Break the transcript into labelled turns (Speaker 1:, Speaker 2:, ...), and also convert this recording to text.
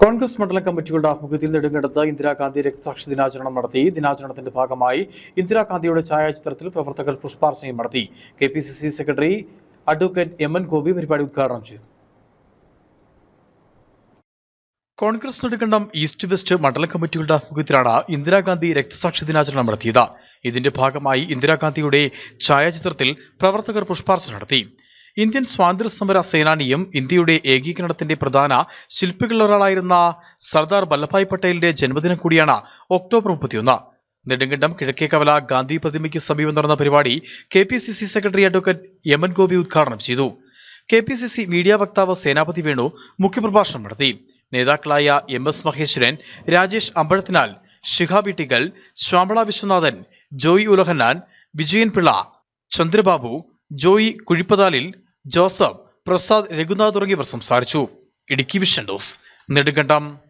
Speaker 1: കോൺഗ്രസ് മണ്ഡലം കമ്മിറ്റികളുടെ ആഭിമുഖ്യത്തിൽ നെടുങ്കണ്ടത്ത് ഇന്ദിരാഗാന്ധി രക്തസാക്ഷി ദിനാചരണം നടത്തി. ദിനാചരണത്തിന്റെ ഭാഗമായി ഇന്ദിരാഗാന്ധിയുടെ ഛായാചിത്രത്തിൽ പ്രവർത്തകർ പുഷ്പാർച്ചനയും നടത്തി. K P C C secretary advocate M N Gopi പരിപാടി ഉദ്ഘാടനം ചെയ്തു. കോൺഗ്രസ് നെടുങ്കണ്ടം ഈസ്റ്റ് വെസ്റ്റ് മണ്ഡലം കമ്മിറ്റികളുടെ ആഭിമുഖ്യത്തിലാണ് ഇന്ദിരാഗാന്ധി രക്തസാക്ഷി ദിനാചരണം നടത്തിയത്. ഇതിന്റെ ഭാഗമായി ഇന്ദിരാഗാന്ധിയുടെ ഛായാചിത്രത്തിൽ പ്രവർത്തകർ പുഷ്പാർച്ചന നടത്തി. ഇന്ത്യൻ സ്വാതന്ത്ര്യ സമര സേനാനിയും ഇന്ത്യയുടെ ഏകീകരണത്തിന്റെ പ്രധാന ശില്പികളിലൊരാളായിരുന്ന സർദാർ വല്ലഭായ് പട്ടേലിന്റെ ജന്മദിനം കൂടിയാണ് ഒക്ടോബർ മുപ്പത്തിയൊന്ന്. നെടുങ്കണ്ടം കിഴക്കേക്കവല ഗാന്ധി പ്രതിമയ്ക്ക് സമീപം നടന്ന പരിപാടി K P C C secretary advocate N Gopi ഉദ്ഘാടനം ചെയ്തു. K P C C media വക്താവ് സേനാപതി വേണു മുഖ്യപ്രഭാഷണം നടത്തി. നേതാക്കളായ എം എസ് മഹേശ്വരൻ രാജേഷ് അമ്പഴത്തിനാൽ ഷിഹാബി ടിഗൽ ശ്യാമള വിശ്വനാഥൻ ജോയി ഉലഹന്നാൻ വിജയൻ പിള്ള ചന്ദ്രബാബു ജോയി കുഴിപ്പതാലിൽ ജോസഫ് പ്രസാദ് രഘുനാഥ് തുടങ്ങിയവർ സംസാരിച്ചു. ഇടുക്കി വിഷൻ ഡോസ് നെടുങ്കണ്ടം.